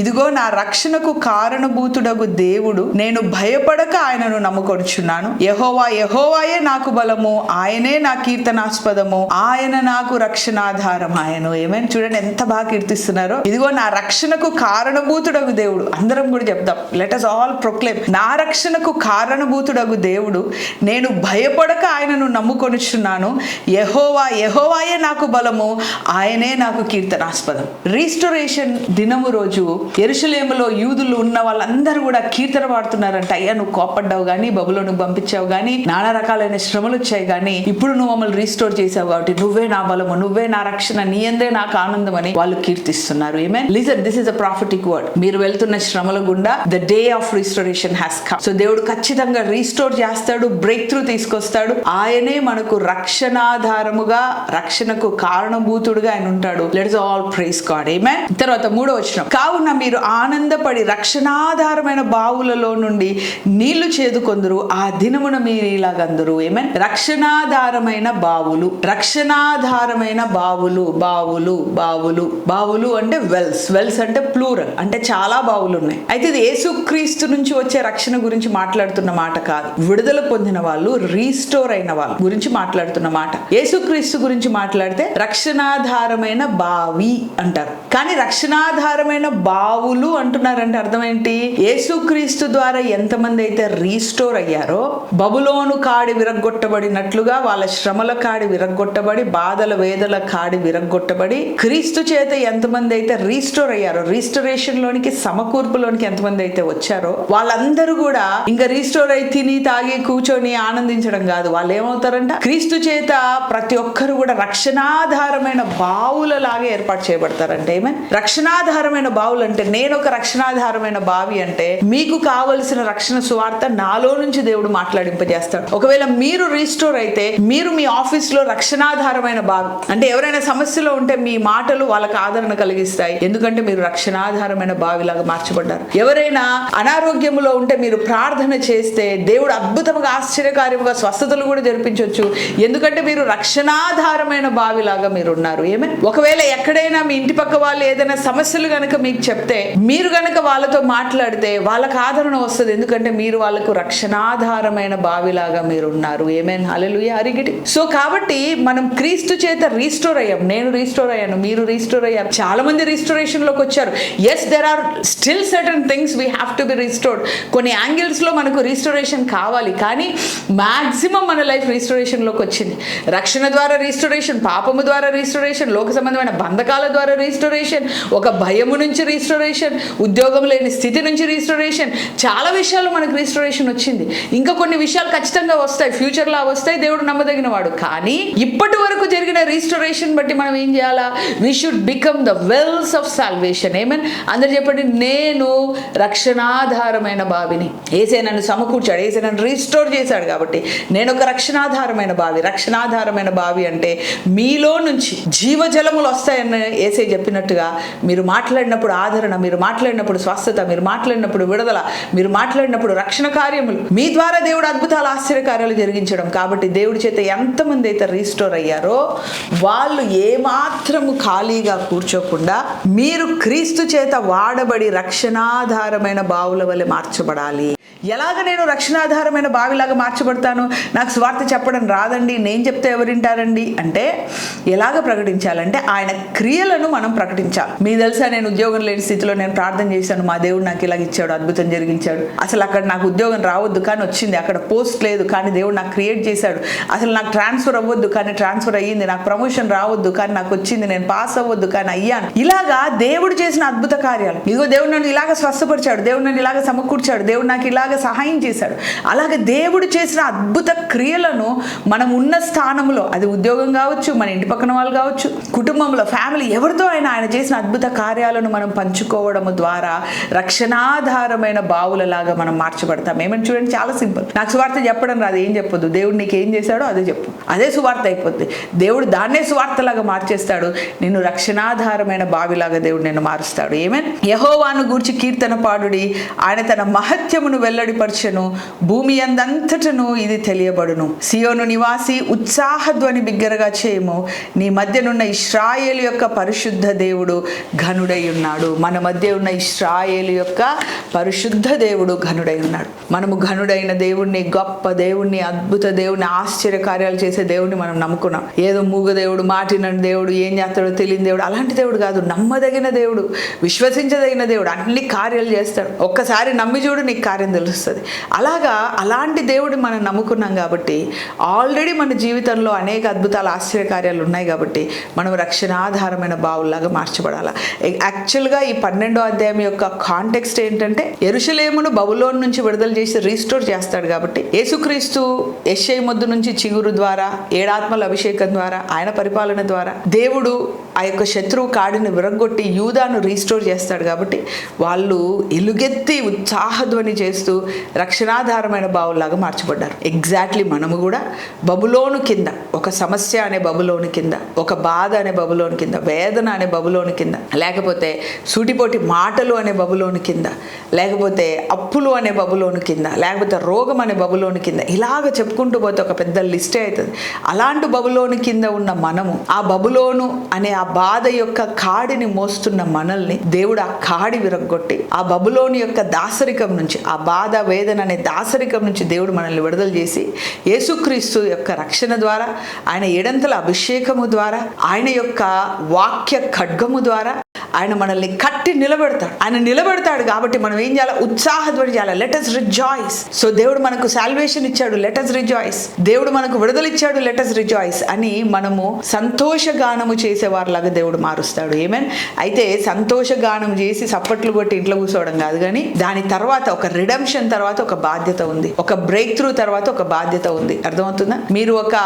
ఇదిగో నా రక్షణకు కారణభూతుడగు దేవుడు నేను భయపడక ఆయనను నమ్ముకొనుచున్నాను. యహోవా యహోవాయే నాకు బలము ఆయనే నా కీర్తనాస్పదము ఆయన నాకు రక్షణాధారం ఆయన. ఏమైనా చూడండి ఎంత బాగా కీర్తిస్తున్నారో. ఇదిగో నా రక్షణకు కారణభూతుడగు దేవుడు. అందరం కూడా చెప్దాం. లెట్ అస్ ఆల్ ప్రొక్లెమ్ నా రక్షణకు కారణభూతుడగు దేవుడు నేను భయపడక ఆయనను నమ్ముకొనుచున్నాను. యహోవా యహోవాయే నాకు బలము ఆయనే నాకు కీర్తనాస్పదం. రీస్టోరేషన్ దినము రోజు ఎరుసలేములో యూదులు ఉన్న వాళ్ళందరూ కూడా కీర్తన పాడుతున్నారంట. అయ్యా నువ్వు కోపడ్డావు కానీ బబులో నువ్వు పంపించావు కానీ నానా రకాలైన శ్రమలు వచ్చాయి కానీ ఇప్పుడు నువ్వు మమ్మల్ని రీస్టోర్ చేసావు కాబట్టి నువ్వే నా బలము నువ్వే నా రక్షణ నీ అందే నాకు ఆనందం అని వాళ్ళు కీర్తిస్తున్నారు. ఏమే listen this is a prophetic word మీరు వెళ్తున్న శ్రమల గుండా the day of restoration has come so దేవుడు ఖచ్చితంగా రీస్టోర్ చేస్తాడు బ్రేక్ త్రూ తీసుకొస్తాడు. ఆయనే మనకు రక్షణాధారముగా రక్షణకు కారణభూతుడుగా ఆయన ఉంటాడు. లెట్స్ ఆల్ ప్రైస్ గాడ్ ఏమే తర్వాత మూడో వచ్చిన కావున మీరు ఆనందపడి రక్షణాధారమైన బావులలో నుండి నీళ్ళు చేదుకొందరు ఆ దినమున మీరు ఇలాగందరు. ఏమే రక్షణాధారమైన బావులు రక్షణాధారమైన బావులు బావులు బావులు బావులు అంటే వెల్స్ వెల్స్ అంటే ప్లూరల్ అంటే చాలా బావులు ఉన్నాయి అయితే ఇది యేసుక్రీస్తు నుంచి వచ్చే రక్షణ గురించి మాట్లాడుతున్న మాట కాదు. విడుదల పొందిన వాళ్ళు రీస్టోర్ అయిన వాళ్ళు గురించి మాట్లాడుతున్న మాట. యేసుక్రీస్తు గురించి మాట్లాడితే రక్షణాధారమైన బావి అంటారు. కానీ రక్షణాధారమైన ఆవులు అంటున్నారంటే అర్థమేంటి? యేసుక్రీస్తు ద్వారా ఎంతమంది అయితే రీస్టోర్ అయ్యారో బబులోను కాడి విరగ్గొట్టబడినట్లుగా వాళ్ళ శ్రమల కాడి విరగ్గొట్టబడి బాధల వేదల కాడి విరగ్గొట్టబడి క్రీస్తు చేత ఎంతమంది అయితే రీస్టోర్ అయ్యారో రీస్టోరేషన్ లోనికి సమకూర్పులోనికి ఎంతమంది అయితే వచ్చారో వాళ్ళందరూ కూడా ఇంకా రీస్టోర్ అయి తిని తాగి కూర్చొని ఆనందించడం కాదు. వాళ్ళు ఏమవుతారంట క్రీస్తు చేత ప్రతి ఒక్కరు కూడా రక్షణాధారమైన బావుల లాగా ఏర్పాటు చేయబడతారంటే. ఏమే రక్షణాధారమైన బావులు అంటే నేను ఒక రక్షణాధారమైన బావి అంటే మీకు కావలసిన రక్షణ సువార్త నాలో నుంచి దేవుడు మాట్లాడింపజేస్తాడు. ఒకవేళ మీరు రీస్టోర్ అయితే మీరు మీ ఆఫీస్లో రక్షణాధారమైన బావి అంటే ఎవరైనా సమస్యలో ఉంటే మీ మాటలు వాళ్ళకి ఆదరణ కలిగిస్తాయి. ఎందుకంటే మీరు రక్షణాధారమైన బావిలాగా మార్చబడ్డారు. ఎవరైనా అనారోగ్యములో ఉంటే మీరు ప్రార్థన చేస్తే దేవుడు అద్భుతంగా ఆశ్చర్యకార్యముగా స్వస్థతలు కూడా జరిపించవచ్చు ఎందుకంటే మీరు రక్షణాధారమైన బావిలాగా మీరు ఉన్నారు ఏమే ఒకవేళ ఎక్కడైనా మీ ఇంటి పక్క వాళ్ళు ఏదైనా సమస్యలు కనుక మీకు చెప్తే మీరు గనక వాళ్ళతో మాట్లాడితే వాళ్ళకి ఆదరణ వస్తుంది. ఎందుకంటే మీరు వాళ్ళకు రక్షణాధారమైన బావిలాగా మీరు ఉన్నారు ఏమేన్ హల్లెలూయా అరిగిటి. సో కాబట్టి మనం క్రీస్తు చేత రీస్టోర్ అయ్యాం. నేను రీస్టోర్ అయ్యాను. మీరు రీస్టోర్ అయ్యారు. చాలా మంది రీస్టోరేషన్లోకి వచ్చారు. Yes there are still certain things we have to be restored కొన్ని యాంగిల్స్లో మనకు రీస్టోరేషన్ కావాలి. కానీ మాక్సిమం మన లైఫ్ రీస్టోరేషన్లోకి వచ్చింది. రక్షణ ద్వారా రీస్టోరేషన్ పాపము ద్వారా రీస్టోరేషన్ లోక సంబంధమైన బంధకాల ద్వారా రీస్టోరేషన్ ఒక భయము నుంచి రీస్టోరేషన్ ఉద్యోగం లేని స్థితి నుంచి రీస్టోరేషన్ చాలా విషయాలు మనకు రీస్టోరేషన్ వచ్చింది. ఇంకా కొన్ని విషయాలు ఖచ్చితంగా వస్తాయి. ఫ్యూచర్లో వస్తాయి. దేవుడు నమ్మదగిన వాడు కానీ ఇప్పటి వరకు జరిగిన రీస్టోరేషన్ బట్టి మనం ఏం చేయాలా? We should become the wells of salvation amen అందరు చెప్పండి నేను రక్షణాధారమైన బావిని. ఏసే నన్ను సమకూర్చాడు. ఏసే నన్ను రీస్టోర్ చేశాడు కాబట్టి నేను ఒక రక్షణాధారమైన బావి రక్షణాధారమైన బావి అంటే మీలో నుంచి జీవజలములు వస్తాయని ఏసే చెప్పినట్టుగా మీరు మాట్లాడినప్పుడు ఆదరణ మీరు మాట్లాడినప్పుడు స్వస్థత మీరు మాట్లాడినప్పుడు విడుదల మీరు మాట్లాడినప్పుడు రక్షణ కార్యములు. మీ ద్వారా దేవుడు అద్భుతాలు ఆశ్చర్యకార్యాలు జరిగించడం. కాబట్టి దేవుడి చేత ఎంతమంది అయితే రీస్టోర్ అయ్యారో వాళ్ళు ఏమాత్రము ఖాళీగా కూర్చోకుండా మీరు క్రీస్తు చేత వాడబడి రక్షణాధారమైన బావుల వలె మార్చబడాలి. ఎలాగ నేను రక్షణాధారమైన బావిలాగా మార్చబడతాను? నాకు స్వార్థ చెప్పడం రాదండి నేను చెప్తే ఎవరింటారండి? అంటే ఎలాగ ప్రకటించాలంటే ఆయన క్రియలను మనం ప్రకటించాలి. మీ తెలుసా నేను ఉద్యోగం లేని స్థితిలో నేను ప్రార్థన చేశాను మా దేవుడు నాకు ఇలాగ ఇచ్చాడు అద్భుతం జరిగించాడు. అసలు అక్కడ నాకు ఉద్యోగం రావద్దు కానీ వచ్చింది అక్కడ పోస్ట్ లేదు కానీ దేవుడు నాకు క్రియేట్ చేశాడు. అసలు నాకు ట్రాన్స్ఫర్ అవ్వద్దు కానీ ట్రాన్స్ఫర్ అయ్యింది నాకు ప్రమోషన్ రావద్దు కానీ నాకు వచ్చింది నేను పాస్ అవ్వద్దు కానీ అయ్యాను. ఇలాగా దేవుడు చేసిన అద్భుత కార్యాలు. ఇదిగో దేవుడు నన్ను ఇలాగ స్వస్థపరిచాడు దేవుడు నన్ను ఇలాగ సమకూర్చాడు దేవుడు నాకు ఇలాగ సహాయం చేశాడు. అలాగే దేవుడు చేసిన అద్భుత క్రియలను మనం ఉన్న స్థానంలో అది ఉద్యోగం కావచ్చు మన ఇంటి పక్కన వాళ్ళు కావచ్చు కుటుంబంలో ఫ్యామిలీ ఎవరితో అయినా ఆయన చేసిన అద్భుత కార్యాలను మనం పంచుకోవడం ద్వారా రక్షణాధారమైన బావులలాగా మనం మార్చబడతాం. ఏమని చూడండి చాలా సింపుల్. నాకు సువార్త చెప్పడం రాదు ఏం చెప్పొద్దు. దేవుడు నీకు ఏం చేశాడో అదే చెప్పు. అదే సువార్త అయిపోద్ది. దేవుడు దాన్నే సువార్తలాగా మార్చేస్తాడు. నిన్ను రక్షణాధారమైన బావిలాగా దేవుడు నిన్ను మారుస్తాడు. ఏమేన్ యహోవాను గూర్చి కీర్తన పాడుడి. ఆయన తన మహత్యమును వెల్లడిపరచను. భూమి అందంతటను ఇది తెలియబడును. సియోను నివాసి ఉత్సాహధ్వని బిగ్గరగా చేయము. నీ మధ్యనున్న ఇస్రాయేలు యొక్క పరిశుద్ధ దేవుడు ఘనుడై ఉన్నాడు. మన మధ్య ఉన్న ఇస్రాయేలు యొక్క పరిశుద్ధ దేవుడు ఘనుడై ఉన్నాడు. మనము ఘనుడైన దేవుణ్ణి గొప్ప దేవుణ్ణి అద్భుత దేవుణ్ణి ఆశ్చర్య కార్యాలు చేసే దేవుణ్ణి మనం నమ్ముకున్నాం. ఏదో మూగ దేవుడు మాటినని దేవుడు ఏం చేస్తాడో తెలియని దేవుడు అలాంటి దేవుడు కాదు. నమ్మదగిన దేవుడు విశ్వసించదగిన దేవుడు అన్ని కార్యాలు చేస్తాడు. ఒక్కసారి నమ్మి చూడు నీకు కార్యం తెలుసు తెలుస్తుంది. అలాగా అలాంటి దేవుడు మనం నమ్ముకున్నాం కాబట్టి ఆల్రెడీ మన జీవితంలో అనేక అద్భుతాలు ఆశ్చర్య కార్యాలు ఉన్నాయి కాబట్టి మనం రక్షణాధారమైన బావుల్లాగా మార్చబడాలి. యాక్చువల్గా ఈ పన్నెండో అధ్యాయం యొక్క కాంటెక్స్ట్ ఏంటంటే ఎరుషలేమును బబులోన్ నుంచి విడుదల చేసి రీస్టోర్ చేస్తాడు కాబట్టి యేసుక్రీస్తు యశ్ఐ మొద్దు నుంచి చిగురు ద్వారా ఏడాత్మల అభిషేకం ద్వారా ఆయన పరిపాలన ద్వారా దేవుడు ఆ యొక్క శత్రువు కాడిని విరగొట్టి యూదాను రీస్టోర్ చేస్తాడు కాబట్టి వాళ్ళు ఎలుగెత్తి ఉత్సాహధ్వని చేస్తూ రక్షణాధారమైన బావుల్లాగా మార్చబడ్డారు. ఎగ్జాక్ట్లీ మనము కూడా బబులోను కింద ఒక సమస్య అనే బబులోను కింద ఒక బాధ అనే బబులోను కింద వేదన అనే బబులోను కింద లేకపోతే సూటిపోటి మాటలు అనే బబులోను కింద లేకపోతే అప్పులు అనే బబులోను కింద లేకపోతే రోగం అనే బబులోను కింద ఇలాగ చెప్పుకుంటూ పోతే ఒక పెద్ద లిస్టే అవుతుంది అలాంటి బబులోను కింద ఉన్న మనము ఆ బబులోను అనే ఆ బాధ యొక్క కాడిని మోస్తున్న మనల్ని దేవుడు ఆ కాడి విరగొట్టి ఆ బబులోని యొక్క దాసరికం నుంచి ఆ బాధ వేదన అనే దాసరికం నుంచి దేవుడు మనల్ని విడుదల చేసి యేసుక్రీస్తు యొక్క రక్షణ ద్వారా ఆయన ఏడంతల అభిషేకము ద్వారా ఆయన యొక్క వాక్య ఖడ్గము ద్వారా ఆయన మనల్ని కట్టి నిలబెడతాడు. ఆయన నిలబెడతాడు కాబట్టి మనం ఏం చేయాలి? ఉత్సాహధ్వని చేయాలి? లెటస్ రిజాయిస్ సో దేవుడు మనకు సాల్వేషన్ ఇచ్చాడు. లెటస్ రిజాయిస్ దేవుడు మనకు విడుదల ఇచ్చాడు. లెటస్ రిజాయిస్ అని మనము సంతోష గానము చేసేవారిలాగా దేవుడు మారుస్తాడు. ఏమేన్ అయితే సంతోష గానం చేసి సప్పట్లు కొట్టి ఇంట్లో కూర్చోవడం కాదు కానీ దాని తర్వాత ఒక రిడమ్షన్ తర్వాత ఒక బాధ్యత ఉంది. ఒక బ్రేక్ త్రూ తర్వాత ఒక బాధ్యత ఉంది. అర్థమవుతుందా? మీరు ఒక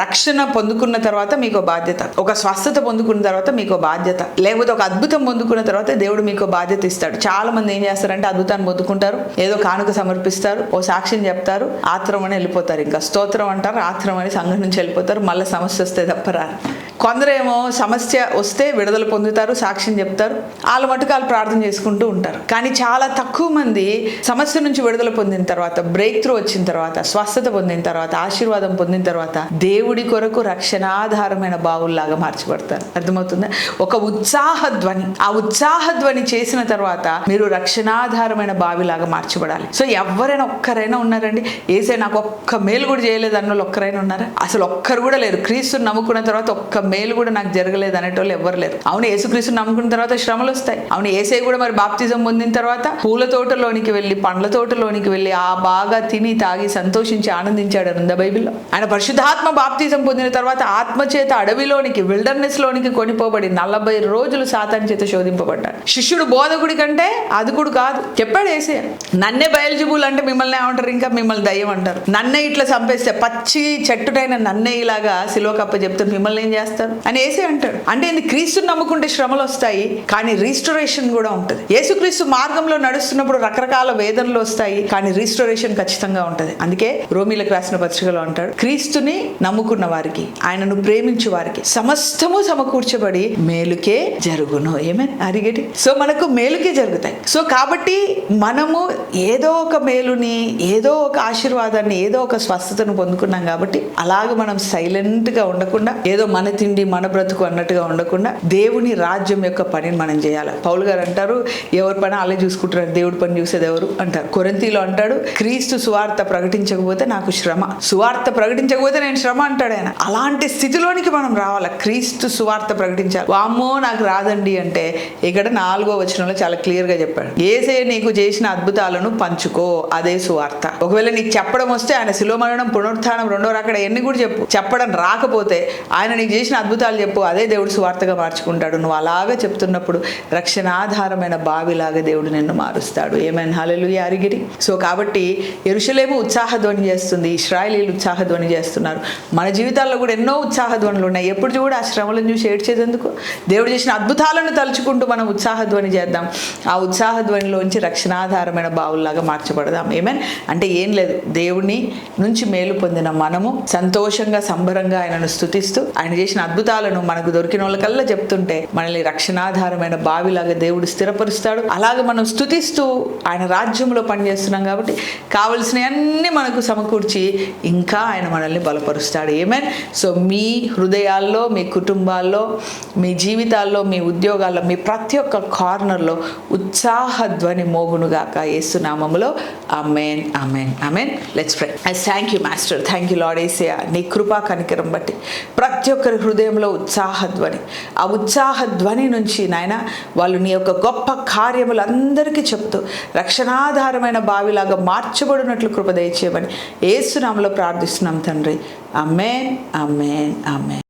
రక్షణ పొందుకున్న తర్వాత మీకు బాధ్యత. ఒక స్వస్థత పొందుకున్న తర్వాత మీకు బాధ్యత. లేకపోతే ఒక అద్భుతం పొందుకున్న తర్వాత దేవుడు మీకు బాధ్యత ఇస్తాడు. చాలా మంది ఏం చేస్తారంటే అద్భుతాన్ని పొందుకుంటారు. ఏదో కానుక సమర్పిస్తారు. ఓ సాక్ష్యం చెప్తారు. ఆత్రం అని వెళ్ళిపోతారు. ఇంకా స్తోత్రం అంటారు. ఆత్రం అని సంఘం నుంచి వెళ్ళిపోతారు. మళ్ళీ సమస్య వస్తే తప్పరారు కొందరేమో సమస్య వస్తే విడుదల పొందుతారు సాక్ష్యం చెప్తారు. వాళ్ళ మటుకు వాళ్ళు ప్రార్థన చేసుకుంటూ ఉంటారు. కానీ చాలా తక్కువ మంది సమస్య నుంచి విడుదల పొందిన తర్వాత బ్రేక్ త్రూ వచ్చిన తర్వాత స్వస్థత పొందిన తర్వాత ఆశీర్వాదం పొందిన తర్వాత దేవుడి కొరకు రక్షణాధారమైన బావుల్లాగా మార్చబడతారు. అర్థమవుతుందా? ఒక ఉత్సాహ ధ్వని. ఆ ఉత్సాహ ధ్వని చేసిన తర్వాత మీరు రక్షణాధారమైన బావిలాగా మార్చబడాలి. సో ఎవరైనా ఒక్కరైనా ఉన్నారండి? ఏసే నాకు ఒక్క మేలు కూడా చేయలేదు అన్న వాళ్ళు ఒక్కరైనా ఉన్నారా? అసలు ఒక్కరు కూడా లేరు. క్రీస్తుని నమ్ముకున్న తర్వాత ఒక్క మేలు కూడా నాకు జరగలేదు అనేటోళ్ళు ఎవరు లేరు. అవును యేసుక్రీస్తు నమ్ముకున్న తర్వాత శ్రమలు వస్తాయి. అవును ఏసే కూడా మరి బాప్తిజం పొందిన తర్వాత పూల తోటలోనికి వెళ్ళి పండ్ల తోటలోనికి వెళ్ళి ఆ బాగా తిని తాగి సంతోషించి ఆనందించాడు అని ఉందా బైబిల్లో. ఆయన పరిశుద్ధాత్మ బాప్తిజం పొందిన తర్వాత ఆత్మచేత అడవిలోనికి విల్డర్నెస్ లోనికి కొనిపోబడి నలభై రోజులు సాతాన్ చేత శోధింపబడ్డాడు. శిష్యుడు బోధకుడి కంటే అదుకుడు కాదు. చెప్పాడు ఏసే. నన్నే బయలుజుబులు అంటే మిమ్మల్ని ఏమంటారు? ఇంకా మిమ్మల్ని దయ్యం అంటారు. నన్నే ఇట్లా చంపేస్తే పచ్చి చెట్టుటైన నన్నే ఇలాగా సిలువ కప్ప చెప్తే మిమ్మల్ని ఏం చేస్తారు? అని ఏసే అంటాడు. అంటే ఇది క్రీస్తుని నమ్ముకుంటే శ్రమలు వస్తాయి కానీ రీస్టోరేషన్ కూడా ఉంటుంది. యేసుక్రీస్తు మార్గంలో నడుస్తున్నప్పుడు రకరకాల వేదనలు వస్తాయి కానీ రీస్టోరేషన్ ఖచ్చితంగా ఉంటుంది. అందుకే రోమిలకు రాసిన పత్రికలో అంటాడు క్రీస్తుని నమ్ముకున్న వారికి ఆయనను ప్రేమించు వారికి సమస్తము సమకూర్చబడి మేలుకే జరుగును. ఏమే అరిగేటి. సో మనకు మేలుకే జరుగుతాయి. సో కాబట్టి మనము ఏదో ఒక మేలుని ఏదో ఒక ఆశీర్వాదాన్ని ఏదో ఒక స్వస్థతను పొందుకున్నాం కాబట్టి అలాగ మనం సైలెంట్గా ఉండకుండా ఏదో మన తిండి మన బ్రతుకు అన్నట్టుగా ఉండకుండా దేవుని రాజ్యం యొక్క పనిని మనం చేయాలి. పౌలు గారు అంటారు ఎవరి పని అలా చూసుకుంటారు దేవుడి పని చూసేది ఎవరు? అంటారు. కొరంతిలో అంటాడు క్రీస్తు సువార్త ప్రకటించకపోతే నాకు శ్రమ. సువార్త ప్రకటించకపోతే నేను శ్రమ అంటాడు ఆయన. అలాంటి స్థితిలోనికి మనం రావాలి? క్రీస్తు సువార్త ప్రకటించాలి. వామ్మో నాకు రాదండి అంటే ఇక్కడ నాలుగో వచనంలో చాలా క్లియర్గా చెప్పాడు. ఏసే నీకు చేసిన అద్భుతాలను పంచుకో అదే సువార్త. ఒకవేళ నీకు చెప్పడం వస్తే ఆయన శిలో మరణం పునరుత్నం రెండో అక్కడ ఎన్ని కూడా చెప్పు. చెప్పడం రాకపోతే ఆయన నీకు చేసిన అద్భుతాలు చెప్పు అదే దేవుడు సువార్తగా మార్చుకుంటాడు. నువ్వు అలాగా చెప్తున్నప్పుడు రక్షణాధారమైన బావిలాగా దేవుడు నిన్ను మారుస్తాడు. ఏమైనా హలలు అరిగిరి. సో కాబట్టి ఎరుషలేము ఉత్సాహధ్వని చేస్తుంది ఇస్రాయలీలు ఉత్సాహధ్వని చేస్తున్నారు. మన జీవితాల్లో కూడా ఎన్నో ఉత్సాహధ్వనులు ఉన్నాయి. ఎప్పుడు చూడు ఆ శ్రమలను చూసి ఏడ్చేందుకు దేవుడు చేసిన అద్భుతాలను తలుచుకుంటూ మనం ఉత్సాహధ్వని చేద్దాం. ఆ ఉత్సాహధ్వనిలోంచి రక్షణాధారమైన బావుల్లాగా మార్చబడదాం. ఏమైనా అంటే ఏం లేదు. దేవుని నుంచి మేలు పొందిన మనము సంతోషంగా సంబరంగా ఆయనను స్థుతిస్తూ ఆయన చేసిన అద్భుతాలను మనకు దొరికిన వాళ్ళకల్లా చెప్తుంటే మనల్ని రక్షణాధారమైన బావిలాగా దేవుడు స్థిరపరుస్తాడు. అలాగే మనం స్తుతిస్తూ ఆయన రాజ్యంలో పనిచేస్తున్నాం కాబట్టి కావలసినవన్నీ మనకు సమకూర్చి ఇంకా ఆయన మనల్ని బలపరుస్తాడు. ఏమేన్ సో మీ హృదయాల్లో మీ కుటుంబాల్లో మీ జీవితాల్లో మీ ఉద్యోగాల్లో మీ ప్రతి ఒక్క కార్నర్లో ఉత్సాహ ధ్వని మోగునుగాక ఏసునామములో. Amen amen amen let's friend I thank you master thank you లాడేసియా నీ కృపా కనికరం బట్టి ప్రతి ఒక్కరి హృదయంలో ఉత్సాహ ధ్వని. ఆ ఉత్సాహ ధ్వని నుంచి నాయన వాళ్ళు నీ యొక్క గొప్ప కార్యములు అందరికీ చెప్తూ రక్షణాధారమైన బావిలాగా మార్చబడినట్లు కృప దయచేయమని ఏసునామలో ప్రార్థిస్తున్నాం తండ్రి. అమ్మేన్ అమ్మేన్ అమ్మేన్